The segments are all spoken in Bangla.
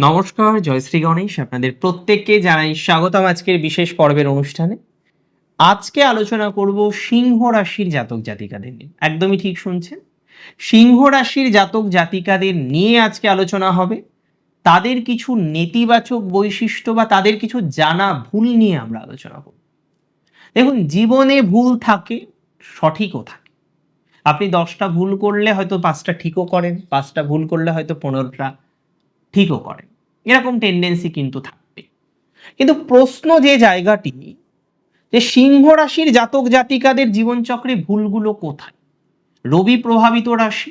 নমস্কার জয়শ্রী গণেশ। আপনাদের প্রত্যেককে জানাই স্বাগতম আজকের বিশেষ পর্বের অনুষ্ঠানে। আজকে আলোচনা করব সিংহ রাশির জাতক জাতিকাদের নিয়ে। একদমই ঠিক শুনছেন? সিংহ রাশির জাতক জাতিকাদের নিয়ে আজকে আলোচনা হবে। তাদের কিছু নেতিবাচক বৈশিষ্ট্য বা তাদের কিছু জানা ভুল নিয়ে আমরা আলোচনা করব। দেখুন, জীবনে ভুল থাকে, সঠিকও থাকে। আপনি দশটা ভুল করলে হয়তো পাঁচটা ঠিকও করেন, পাঁচটা ভুল করলে হয়তো পনেরোটা ঠিকও করেন এরকম টেন্ডেন্সি কিন্তু থাকবে। কিন্তু প্রশ্ন যে জায়গাটি, যে সিংহ রাশির জাতক জাতিকাদের জীবনচক্রে ভুলগুলো কোথায়? রবি প্রভাবিত রাশি,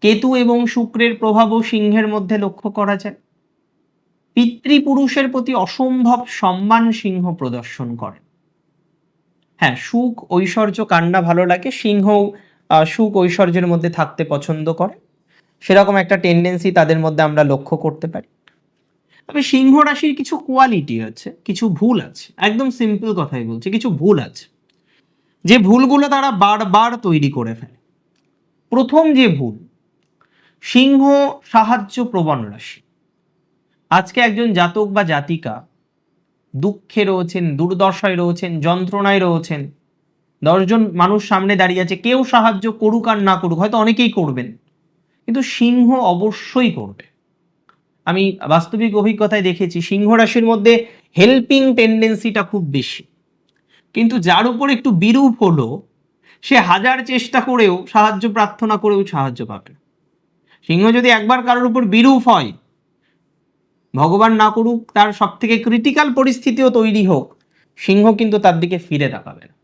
কেতু এবং শুক্রের প্রভাবও সিংহের মধ্যে লক্ষ্য করা যায়। পিতৃপুরুষের প্রতি অসম্ভব সম্মান সিংহ প্রদর্শন করেন হ্যাঁ সুখ, ঐশ্বর্য, কান্না ভালো লাগে। সিংহ সুখ, ঐশ্বর্যের মধ্যে থাকতে পছন্দ করে। সেরকম একটা টেন্ডেন্সি তাদের মধ্যে আমরা লক্ষ্য করতে পারি। তবে সিংহ রাশির কিছু কোয়ালিটি আছে, কিছু ভুল আছে, একদম সিম্পল কথাই বলছি, কিছু ভুল আছে। যে ভুলগুলো তারা বারবার তৈরি করে ফেলে। প্রথম যে ভুল, সিংহ সাহায্য প্রবণ রাশি। আজকে একজন জাতক বা জাতিকা দুঃখে রয়েছেন, দুর্দশায় রয়েছেন, যন্ত্রণায় রয়েছেন, দশজন মানুষ সামনে দাঁড়িয়ে আছে, কেউ সাহায্য করুক আর না করুক, হয়তো অনেকেই করবেন। কিন্তু সিংহ অবশ্যই করবে। আমি বাস্তবিক অভিজ্ঞতায় দেখেছি, সিংহ রাশির মধ্যে হেল্পিং টেন্ডেন্সিটা খুব বেশি। কিন্তু যার উপর একটু বিরূপ হলো, সে হাজার চেষ্টা করেও, সাহায্য প্রার্থনা করেও সাহায্য পাবে। সিংহ যদি একবার কারোর উপর বিরূপ হয়, ভগবান না করুক, তার সব থেকে ক্রিটিক্যাল পরিস্থিতিও তৈরি হোক, সিংহ কিন্তু তার দিকে ফিরে তাকাবে না।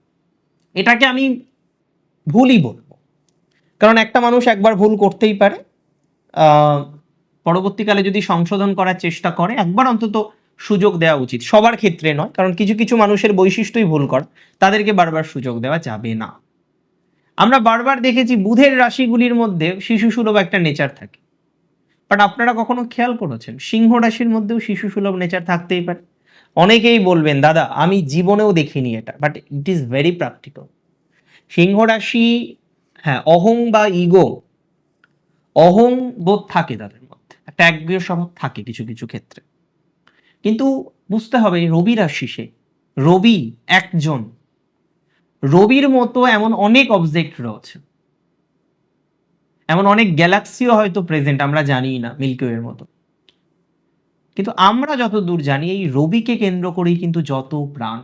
এটাকে আমি ভুলই বলব। কারণ একটা মানুষ একবার ভুল করতেই পারে পরবর্তীকালে যদি সংশোধন করার চেষ্টা করে, একবার অন্তত সুযোগ দেওয়া উচিত। সবার ক্ষেত্রে নয়, কারণ কিছু কিছু মানুষের বৈশিষ্ট্যই ভুল করে, তাদেরকে বারবার সুযোগ দেওয়া যাবে না। আমরা বারবার দেখেছি বুধের রাশিগুলির মধ্যে শিশু সুলভ একটা নেচার থাকে। বাট আপনারা কখনো খেয়াল করেছেন? সিংহ রাশির মধ্যেও শিশু সুলভ নেচার থাকতেই পারে। অনেকেই বলবেন, দাদা, আমি জীবনেও দেখিনি এটা but it is very practical সিংহ রাশি হ্যাঁ অহং বা ইগো, অহং বোধ থাকে তাদের মধ্যে। একটা একগুয় স্বভাব থাকে কিছু কিছু ক্ষেত্রে। কিন্তু বুঝতে হবে রবি রাশি সে রবি একজন। রবির মতো এমন অনেক অবজেক্ট রয়েছে। এমন অনেক গ্যালাক্সিও হয়তো প্রেজেন্ট আমরা জানি না মিল্কিওয়ের মতো। কিন্তু আমরা যত দূর জানি, এই রবিকে কেন্দ্র করেই কিন্তু যত প্রাণ,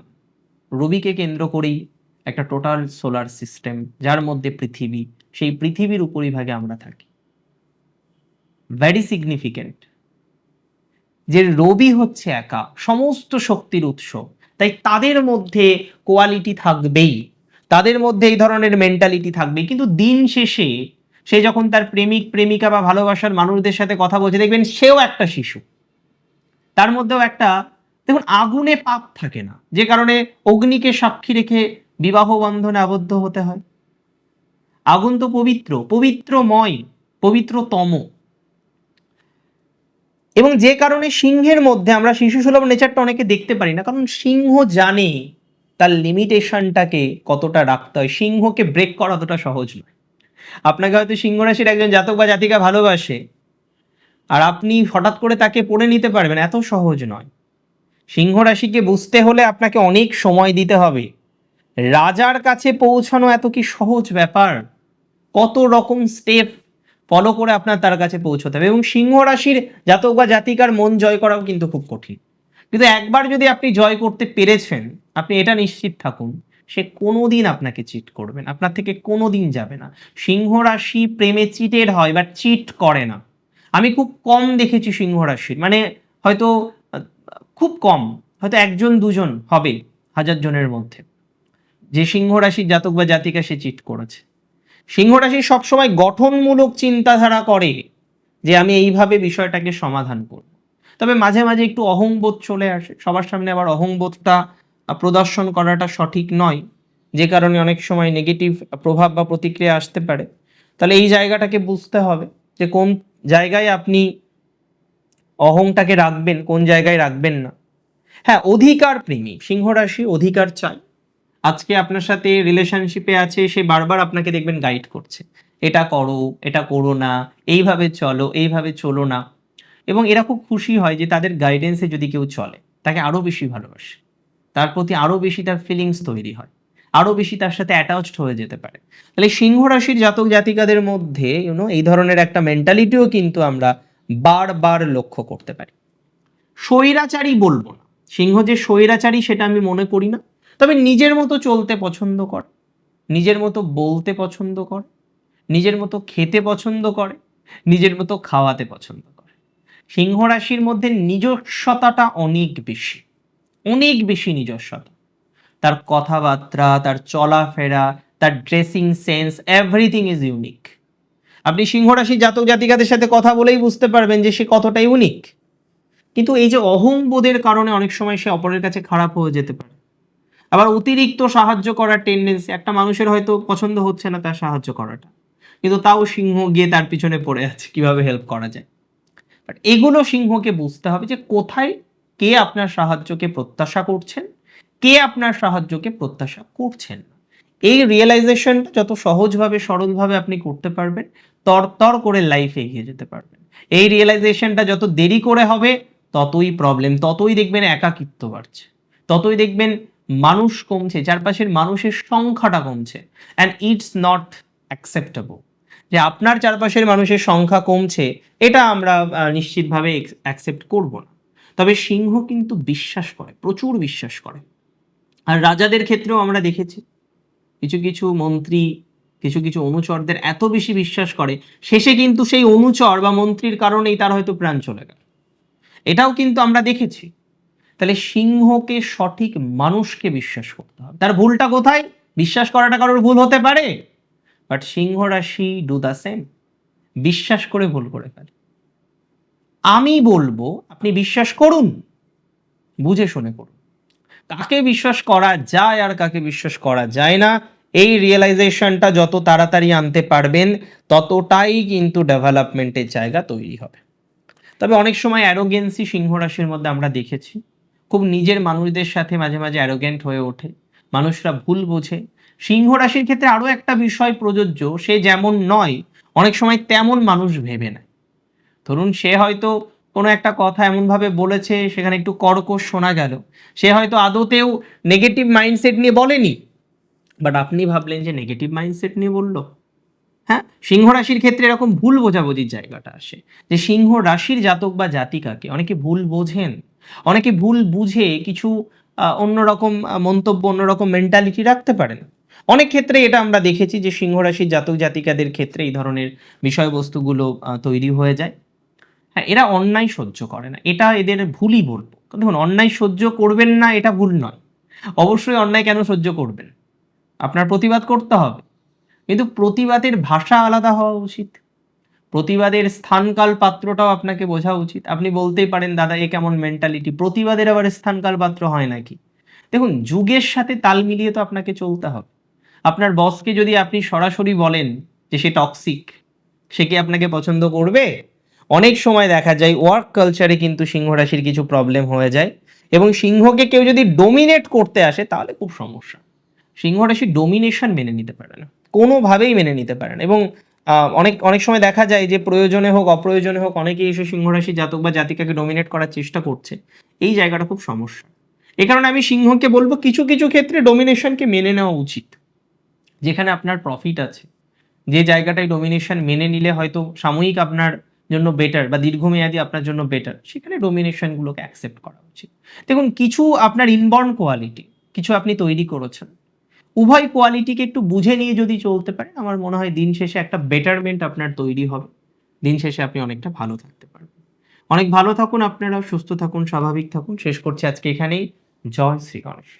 রবিকে কেন্দ্র করেই একটা টোটাল সোলার সিস্টেম যার মধ্যে পৃথিবী, সেই পৃথিবীর উপরিভাগে আমরা থাকি। ভেরি সিগনিফিকেন্ট যে রবি হচ্ছে একা, সমস্ত শক্তির উৎস, তাই তাদের মধ্যে কোয়ালিটি থাকবেই। তাদের মধ্যে এই ধরনের মেন্টালিটি থাকবে কিন্তু দিন শেষে সে যখন তার প্রেমিক, প্রেমিকা বা ভালোবাসার মানুষদের সাথে কথা বলছে, দেখবেন সেও একটা শিশু। তার মধ্যেও একটা, দেখুন, আগুনে পাপ থাকে না। যে কারণে অগ্নিকে সাক্ষী রেখে বিবাহ বন্ধনে আবদ্ধ হতে হয়। আগুন তো পবিত্র, পবিত্রময়, পবিত্রতম। এবং যে কারণে সিংহের মধ্যে আমরা শিশু সুলভ নেচারটা অনেকে দেখতে পারি না, কারণ সিংহ জানে তার লিমিটেশনটাকে কতটা রাখতে হয়। সিংহকে ব্রেক করা অতটা সহজ নয়। আপনাকে হয়তো সিংহ রাশির একজন জাতক বা জাতিকা ভালোবাসে, আর আপনি হঠাৎ করে তাকে পড়ে নিতে পারবেন, এত সহজ নয়। সিংহ রাশিকে বুঝতে হলে আপনাকে অনেক সময় দিতে হবে। রাজার কাছে পৌঁছানো এত কি সহজ ব্যাপার? কত রকম স্টেপ ফলো করে আপনার তার কাছে পৌঁছতে হবে। এবং সিংহ রাশির জাতক বা জাতিকার মন জয় করাও কিন্তু খুব কঠিন। কিন্তু একবার যদি আপনি জয় করতে পেরেছেন, আপনি এটা নিশ্চিত থাকুন, সে কোনো দিন আপনাকে চিট করবে না। আপনার থেকে কোনো দিন যাবে না। সিংহ রাশি প্রেমে চিটেড হয় বা চিট করে না। আমি খুব কম দেখেছি সিংহ রাশির। মানে হয়তো খুব কম। হয়তো একজন, দুজন হবে হাজার জনের মধ্যে। যে সিংহ রাশির জাতক বা জাতিকা সে চিট করেছে। সিংহ রাশি সবসময় গঠনমূলক চিন্তাধারা করে যে আমি এইভাবে বিষয়টাকে সমাধান করব। তবে মাঝে মাঝে একটু অহংবোধ চলে আসে। সবার সামনে আবার অহংবোধটা প্রদর্শন করাটা সঠিক নয়। যে কারণে অনেক সময় নেগেটিভ প্রভাব বা প্রতিক্রিয়া আসতে পারে। তাহলে এই জায়গাটাকে বুঝতে হবে যে কোন জায়গায় আপনি অহংটাকে রাখবেন, কোন জায়গায় রাখবেন না। হ্যাঁ অধিকার প্রেমী। সিংহ রাশি অধিকার চাই। আজকে আপনার সাথে রিলেশনশিপে আছে, সে বারবার আপনাকে দেখবেন গাইড করছে। এটা করো এটা করো না, এইভাবে চলো এইভাবে চলো না। এবং এরা খুব খুশি হয় যে তাদের গাইডেন্সে যদি কেউ চলে, তাকে আরও বেশি ভালোবাসে। তার প্রতি আরও বেশি তার ফিলিংস তৈরি হয়। আরও বেশি তার সাথে অ্যাটাচড হয়ে যেতে পারে। তাহলে সিংহ রাশির জাতক জাতিকাদের মধ্যে ইউনো এই ধরনের একটা মেন্টালিটিও কিন্তু আমরা বারবার লক্ষ্য করতে পারি। স্বৈরাচারী বলব না। সিংহ যে স্বৈরাচারী, সেটা আমি মনে করি না। তবে নিজের মতো চলতে পছন্দ করে। নিজের মতো বলতে পছন্দ করে। নিজের মতো খেতে পছন্দ করে। নিজের মতো খাওয়াতে পছন্দ করে। সিংহ রাশির মধ্যে নিজস্বতাটা অনেক বেশি। অনেক বেশি নিজস্বতা। তার কথাবার্তা, তার চলাফেরা, তার dressing sense everything is unique আপনি সিংহ রাশি জাতক জাতিকাদের সাথে কথা বলেই বুঝতে পারবেন যে সে কতটা ইউনিক কিন্তু এই যে অহংবোধের কারণে অনেক সময় সে অপরের কাছে খারাপ হয়ে যেতে পারে। আবার অতিরিক্ত সাহায্য করার টেন্ডেন্সি একটা মানুষের হয়তো পছন্দ হচ্ছে না তার সাহায্য করাটা। কিন্তু তাও সিংহ গিয়ে তার পিছনে পড়ে আছে, কীভাবে হেল্প করা যায়? বাট এগুলো সিংহকে বুঝতে হবে যে কোথায় কে আপনার সাহায্যকে প্রত্যাশা করছেন, কে আপনার সাহায্যকে প্রত্যাশা করছেন। এই রিয়েলাইজেশনটা যত সহজভাবে, সরলভাবে আপনি করতে পারবেন, তরতর করে লাইফে এগিয়ে যেতে পারবেন। এই রিয়েলাইজেশনটা যত দেরি করে হবে, ততই প্রবলেম ততই দেখবেন একাকিত্ব বাড়ছে। ততই দেখবেন মানুষ কমছে, চারপাশের মানুষের সংখ্যাটা কমছে। অ্যান্ড ইটস নট অ্যাকসেপ্টেবল যে আপনার চারপাশের মানুষের সংখ্যা কমছে, এটা আমরা নিশ্চিতভাবে অ্যাকসেপ্ট করব না। তবে সিংহ কিন্তু বিশ্বাস করে, প্রচুর বিশ্বাস করে। আর রাজাদের ক্ষেত্রেও আমরা দেখেছি, কিছু কিছু মন্ত্রী, কিছু কিছু অনুচরদের এত বেশি বিশ্বাস করে, শেষে কিন্তু সেই অনুচর বা মন্ত্রীর কারণেই তার হয়তো প্রাণ চলে গেল। এটাও কিন্তু আমরা দেখেছি। তাহলে সিংহকে সঠিক মানুষকে বিশ্বাস করতে হবে। তার ভুলটা কোথায়? বিশ্বাস করাটা কারোর ভুল হতে পারে। বাট সিংহ রাশি ডু দ্য সেম বিশ্বাস করে ভুল করে ফেলে। আমি বলব, আপনি বিশ্বাস করুন। বুঝে শুনে করুন। কাকে বিশ্বাস করা যায় আর কাকে বিশ্বাস করা যায় না, এই রিয়েলাইজেশনটা যত তাড়াতাড়ি আনতে পারবেন, ততটাই কিন্তু ডেভেলপমেন্টের জায়গা তৈরি হবে। তবে অনেক সময় অ্যারোগেন্সি সিংহ রাশির মধ্যে আমরা দেখেছি। খুব নিজের মানুষদের সাথে মাঝে মাঝে অ্যারোগেন্ট হয়ে ওঠে। মানুষরা ভুল বোঝে। সিংহ রাশির ক্ষেত্রে আরও একটা বিষয় প্রযোজ্য, সে যেমন নয়, অনেক সময় তেমন মানুষ ভেবে নেয়। ধরুন, সে হয়তো কোনো একটা কথা এমনভাবে বলেছে, সেখানে একটু কর্কশ শোনা গেল। সে হয়তো আদতেও নেগেটিভ মাইন্ডসেট নিয়ে বলেনি। বাট আপনি ভাবলেন যে নেগেটিভ মাইন্ডসেট নিয়ে বলল। হ্যাঁ? সিংহ রাশির ক্ষেত্রে এরকম ভুল বোঝাবুঝির জায়গাটা আসে। যে সিংহ রাশির জাতক বা জাতিকাকে অনেকে ভুল বোঝেন। অনেকে ভুল বুঝে কিছু অন্যরকম মন্তব্য, অন্যরকম মেন্টালিটি রাখতে পারেন। অনেক ক্ষেত্রে এটা আমরা দেখেছি যে সিংহ রাশির জাতক জাতিকাদের ক্ষেত্রে এই ধরনের বিষয়বস্তুগুলো তৈরি হয়ে যায়। হ্যাঁ এরা অন্যায় সহ্য করে না। এটা এদের ভুলই বলব। দেখুন, অন্যায় সহ্য করবেন না, এটা ভুল নয়। অবশ্যই অন্যায় কেন সহ্য করবেন? আপনার প্রতিবাদ করতে হবে। কিন্তু প্রতিবাদের ভাষা আলাদা হওয়া উচিত। প্রতিবাদের স্থানকাল পাত্রটাও আপনাকে বোঝা উচিত। আপনি বলতেই পারেন, দাদা, এ কেমন মেন্টালিটি প্রতিবাদের আবার স্থানকাল পাত্র হয় নাকি? দেখুন, যুগের সাথে তাল মিলিয়ে তো আপনাকে চলতে হবে। আপনার বসকে যদি আপনি সরাসরি বলেন যে সে টক্সিক সে কি আপনাকে পছন্দ করবে? অনেক সময় দেখা যায় ওয়ার্ক কালচারে কিন্তু সিংহ রাশির কিছু প্রবলেম হয়ে যায় এবং সিংহকে কেউ যদি ডোমিনেট করতে আসে, তাহলে খুব সমস্যা। সিংহ রাশি ডোমিনেশন মেনে নিতে পারে না। কোনোভাবেই মেনে নিতে পারে না এবং অনেক অনেক সময় দেখা যায় যে প্রয়োজনে হোক, অপ্রয়োজনে হোক, অনেকেই এসে সিংহ রাশি জাতক বা জাতিকাকে ডোমিনেট করার চেষ্টা করছে। এই জায়গাটা খুব সমস্যা। এই কারণে আমি সিংহকে বলব, কিছু কিছু ক্ষেত্রে ডোমিনেশনকে মেনে নেওয়া উচিত। যেখানে আপনার প্রফিট আছে। যে জায়গাটায় ডোমিনেশন মেনে নিলে হয়তো সাময়িক আপনার জন্য বেটার বা দীর্ঘমেয়াদী আপনার জন্য বেটার সেখানে ডোমিনেশনগুলোকে অ্যাকসেপ্ট করা উচিত। দেখুন, কিছু আপনার ইনবর্ন কোয়ালিটি কিছু আপনি তৈরি করেছেন উভয় কোয়ালিটিকে একটু বুঝে নিয়ে যদি চলতে পারেন, আমার মনে হয় দিন শেষে একটা বেটারমেন্ট আপনার তৈরি হবে। দিন শেষে আপনি অনেকটা ভালো থাকতে পারবেন। অনেক ভালো থাকুন আপনারা সুস্থ থাকুন, স্বাভাবিক থাকুন। শেষ করছি আজকে এখানেই। জয় শ্রী গণেশ।